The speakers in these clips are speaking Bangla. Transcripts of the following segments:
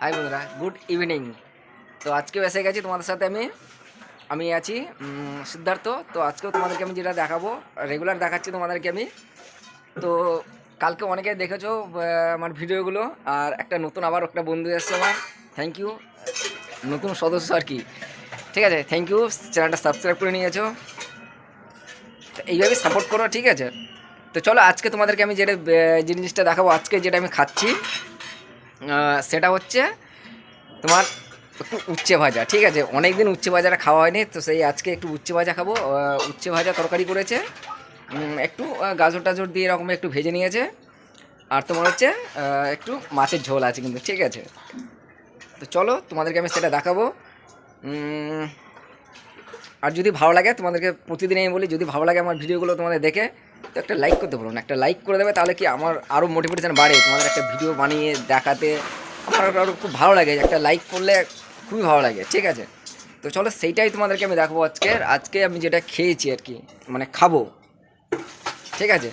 হাই বন্ধুরা, গুড ইভিনিং। তো আজকেও এসে গেছি তোমাদের সাথে আমি। আমি আছি সিদ্ধার্থ। তো আজকেও তোমাদেরকে আমি যেটা দেখাবো রেগুলার দেখাচ্ছি তোমাদেরকে আমি। তো কালকে অনেকে দেখেছ আমার ভিডিওগুলো, আর একটা নতুন আবার একটা বন্ধু এসছে আমার। থ্যাংক ইউ নতুন সদস্য আর কি। ঠিক আছে থ্যাংক ইউ চ্যানেলটা সাবস্ক্রাইব করে নিয়েছো। এইভাবে সাপোর্ট করো, ঠিক আছে? তো চলো আজকে তোমাদেরকে আমি যেটা জিনিসটা দেখাবো, আজকে যেটা আমি খাচ্ছি। সেটা হচ্ছে তোমার একটু উচ্ছে ভাজা, ঠিক আছে? অনেক দিন উচ্ছে ভাজাটা খাওয়া হয়নি, তো সেই আজকে একটু উচ্ছে ভাজা খাব। উচ্ছে ভাজা তরকারি করেছে। একটু গাজর টাজর দিয়ে এরকম একটু ভেজে নিয়েছে। আর তোমার হচ্ছে একটু মাছের ঝোল আছে কিন্তু, ঠিক আছে? তো চলো, তোমাদেরকে আমি সেটা দেখাবো। আর যদি ভালো লাগে তোমাদেরকে, প্রতিদিন আমি বলি, যদি ভালো লাগে আমার ভিডিওগুলো তোমাদের দেখে তো একটা লাইক করতে বলুন। একটা লাইক করে দেবে তাহলে কি আমার আরও মোটিভেশন বাড়ে? তোমাদের একটা ভিডিও বানিয়ে দেখাতে আমার আরও খুব ভালো লাগে। একটা লাইক করলে খুবই ভালো লাগে, ঠিক আছে? তো চলো সেইটাই তোমাদেরকে আমি দেখাবো আজকে। আজকে আমি যেটা খেয়েছি আর কি মানে খাব, ঠিক আছে?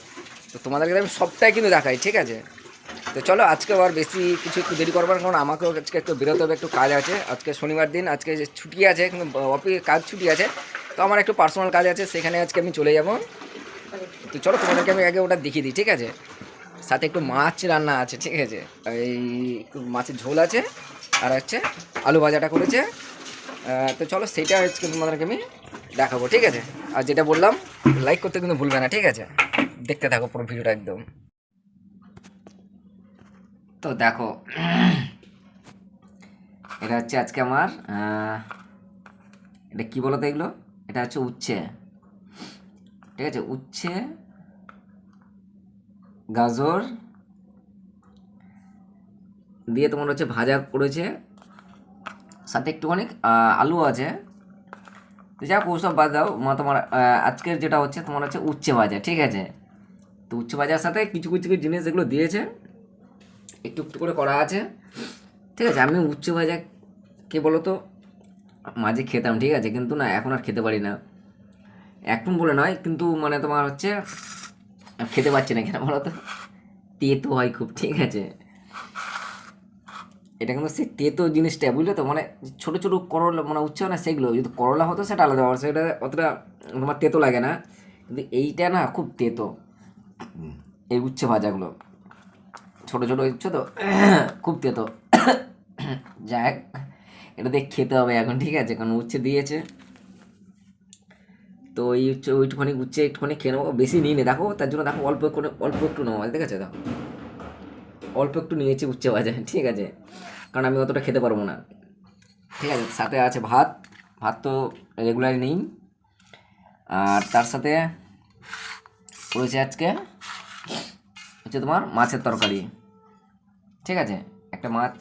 তো তোমাদেরকে আমি সবটাই কিন্তু দেখাই, ঠিক আছে? তো চলো আজকে আবার বেশি কিছু একটু দেরি করবার কারণ আমাকেও আজকে একটু বেরোতে হবে, একটু কাজ আছে। আজকে শনিবার দিন, আজকে যে ছুটি আছে, কিন্তু অফিস কাজ ছুটি আছে, তো আমার একটু পার্সোনাল কাজ আছে, সেখানে আজকে আমি চলে যাব। তো চলো তোমাদেরকে আমি আগে ওটা দেখিয়ে দিই, ঠিক আছে? সাথে একটু মাছ রান্না আছে, ঠিক আছে? এই মাছের ঝোল আছে, আর হচ্ছে আলু ভাজাটা করেছে। তো চলো সেইটা আজকে তোমাদেরকে আমি দেখাবো, ঠিক আছে? আর যেটা বললাম লাইক করতে কিন্তু ভুলবে না, ঠিক আছে? দেখতে থাকো পুরো ভিডিওটা একদম। তো দেখো, এটা হচ্ছে আজকে আমার এটা কি বলো তো এগুলো? এটা হচ্ছে উচ্ছে। ঠিক আছে, উচ্ছে, গাজর দিয়ে তোমার হচ্ছে ভাজা করেছে, সাথে একটুখানি আলু আছে। তো যাক, ওসব বাদ দাও। মা, তোমার আজকের যেটা হচ্ছে, তোমার হচ্ছে উচ্ছে ভাজা, ঠিক আছে? তো উচ্ছে ভাজার সাথে কিছু কিছু কিছু জিনিস যেগুলো দিয়েছে, একটু একটু করে করা আছে। ঠিক আছে, আমি উচ্ছে ভাজা, কে বলো তো মাঝে খেতাম, ঠিক আছে? কিন্তু না, এখন আর খেতে পারি না। এখন বলে নয়, কিন্তু মানে তোমার হচ্ছে খেতে পারছি না কেন বলো তো? তেতো হয় খুব, ঠিক আছে। এটা কিন্তু সেই তেতো জিনিসটা বুঝলে তো? মানে ছোটো ছোটো করলা মানে উচ্ছে না সেগুলো, যদি করলা হতো সেটা আলাদা সেটা অতটা তোমার তেতো লাগে না। কিন্তু এইটা না খুব তেতো, এই উচ্ছে ভাজাগুলো। ছোটো ছোটো ইচ্ছে তো, খুব তেতো। যাক এটা দিয়ে খেতে হবে এখন, ঠিক আছে? কারণ উচ্ছে দিয়েছে। তো এই হচ্ছে ওইটুখানি উচ্ছে একটুখানি খেয়ে নেব, বেশি নিয়ে নে দেখো, তার জন্য দেখো অল্প করে অল্প একটু নেব ঠিক আছে দেখো অল্প একটু নিয়েছি উচ্ছে ভাজা, ঠিক আছে? কারণ আমি অতটা খেতে পারব না। ঠিক আছে, সাথে আছে ভাত। ভাত তো রেগুলারই নেই। আর তার সাথে রয়েছে আজকে হচ্ছে তোমার মাছের তরকারি। ঠিক আছে? একটা মাছ।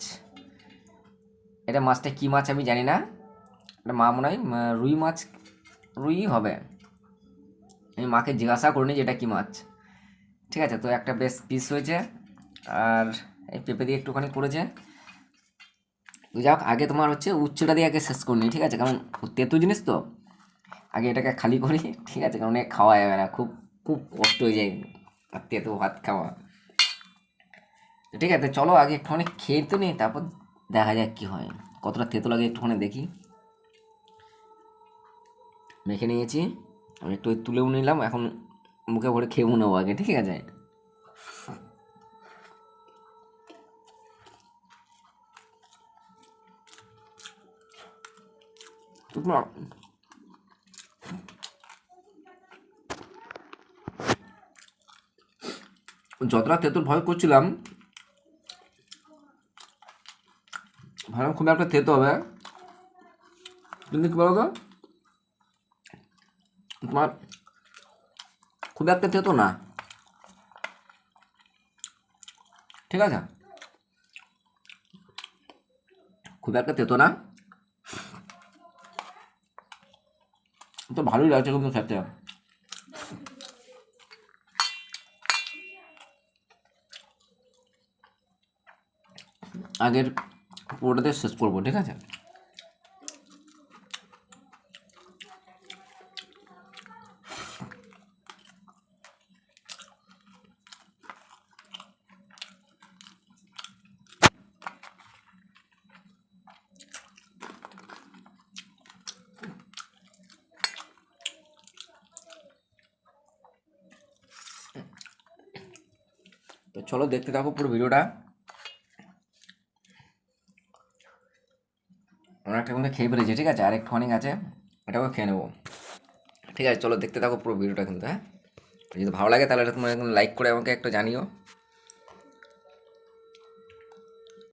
এটা মাছটা কী মাছ আমি জানি না। এটা মা মনে হয় রুই মাছ রুই হবে। আমি মাকে জিজ্ঞাসা করিনি যে এটা কী মাছ। ঠিক আছে, তো একটা বেশ পিস হয়েছে। আর এই পেঁপে দিয়ে একটুখানি তো যাক, আগে তোমার হচ্ছে উচ্চটা দিয়ে আগে শেষ করিনি ঠিক আছে? কারণ তেতো জিনিস তো। আগে এটাকে খালি করি, ঠিক আছে? কারণ খাওয়া যাবে না, খুব খুব কষ্ট হয়ে যায়। আর তেতো ভাত খাওয়া। ঠিক আছে, চলো আগে একটুখানি খেয়ে তো নিই, তারপর দেখা যাক কী হয়। কতটা তেতো লাগে একটুখানি দেখি। মেখে নিয়েছি। আমি একটু তুলেও নিলাম, এখন মুখে ভরে খেয়েও নেব আগে, ঠিক আছে? যতটা তেঁতুল ভয় করছিলাম ভালো খুব একটা তেতো হবে। কিন্তু কি বলো তো তোমার খুব একটা তেতো না। ঠিক আছে? খুব একটা তেতো না। তো ভালোই লাগছে কিন্তু খেতে। আগের পুরোটাতে শেষ করব, ঠিক আছে? চলো দেখতে থাকো পুরো ভিডিওটা। অনেকটা কিন্তু খেয়ে ফেলেছি, ঠিক আছে? আর অনেক আছে এটাও খেয়ে নেব। ঠিক আছে, চলো দেখতে থাকো পুরো ভিডিওটা কিন্তু হ্যাঁ? যদি ভালো লাগে তাহলে তোমরা লাইক করে আমাকে একটু জানিও।